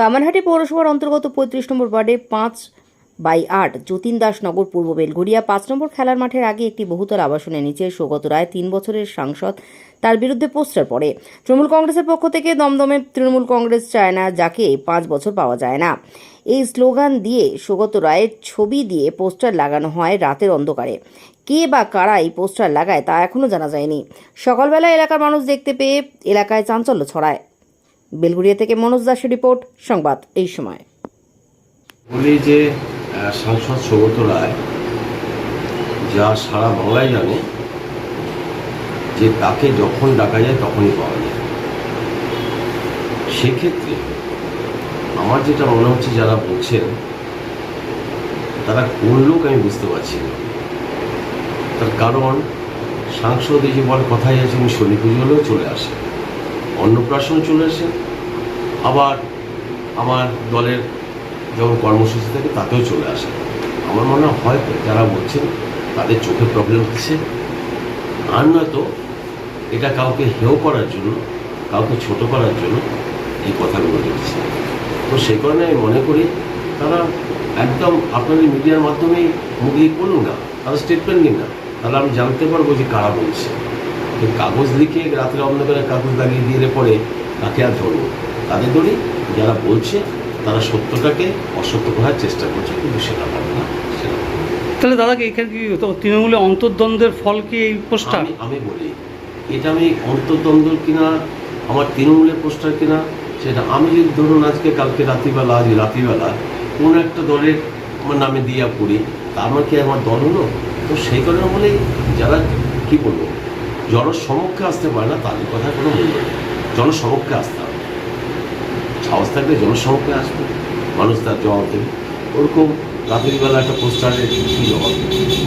কামারহাটি পৌরসভার অন্তর্গত পঁয়ত্রিশ নম্বর ওয়ার্ডে পাঁচ বাই আট যতীন দাস নগর পূর্ব বেলঘড়িয়া পাঁচ নম্বর খেলার মাঠের আগে একটি বহুতল আবাসনের নিচে সৌগত রায় তিন বছরের সাংসদ। তার বিরুদ্ধে পোস্টার পড়ে। তৃণমূল কংগ্রেসের পক্ষ থেকে দমদমে তৃণমূল কংগ্রেস চায় না, যাকে পাঁচ বছর পাওয়া যায় না। এই স্লোগান দিয়ে সৌগত রায়ের ছবি দিয়ে পোস্টার লাগানো হয় রাতের অন্ধকারে। কে বা কারা এই পোস্টার লাগায় তা এখনও জানা যায়নি। সকালবেলা এলাকার মানুষ দেখতে পেয়ে এলাকায় চাঞ্চল্য ছড়ায়। বেলগুড়িয়া থেকে মনোজ দাসের রিপোর্ট, সংবাদ এই সময়। বলি যে সাংসদ সৌগত রায় যা সারা বাংলায় জানে যে তাকে যখন ডাকা যায় তখনই পাওয়া যায়। সেক্ষেত্রে আমার যেটা মনে হচ্ছে যারা বলছেন, তারা কোন লোক আমি বুঝতে পারছি না। তার কারণ সাংসদ এই যে বল কথাই আছে, উনি শনি পুজো হলেও চলে আসে অন্নপ্রাশন চলে আসে। আবার আমার দলের যখন কর্মসূচি থাকে তাতেও চলে আসে। আমার মনে হয় যারা বলছেন তাদের চোখে প্রবলেম হচ্ছে। আর নয়তো এটা কাউকে হেয় করার জন্য, কাউকে ছোট করার জন্য এই কথাগুলো বলছে। তো সেই কারণে আমি মনে করি তারা একদম আপনাদের মিডিয়ার মাধ্যমেই মুখ করুন না, তারা স্টেটমেন্ট নিন না। তাহলে আমি জানতে পারব যে কারা বলছে। এই কাগজ লিখে রাত্রে অন্ধকারে কাগজ লাগিয়ে দিয়ে পরে তাকে আর ধরবো। তাদের ধরি যারা বলছে তারা সত্যটাকে অসত্য করার চেষ্টা করছে কিন্তু সেটা হবে না সেটা তাহলে দাদাকে এখানে কি তৃণমূলে অন্তর্দ্বন্দ্বের ফল কি এই পোস্টার? আমি আমি বলি এটা আমি অন্তর্দ্বন্দ্ব কিনা আমার তৃণমূলের পোস্টার কিনা সেটা আমি যদি ধরুন আজকে কালকে রাত্রিবেলা আজ রাত্রিবেলা কোনো একটা দলের আমার নামে দিয়া পড়ি তা আমার কি আমার দল হলো? তো সেই কারণে বলেই যারা কি বলব জনসমক্ষে আসতে পারে না, তাদের কথা কোনো মূল্য নেই। জনসমক্ষে আসতে হবে। সাহস থাকলে জনসমক্ষে আসবে। মানুষ তার জবাব দেবে। ওরকম রাতের বেলা একটা পোস্টারে কি জবাব দেবে।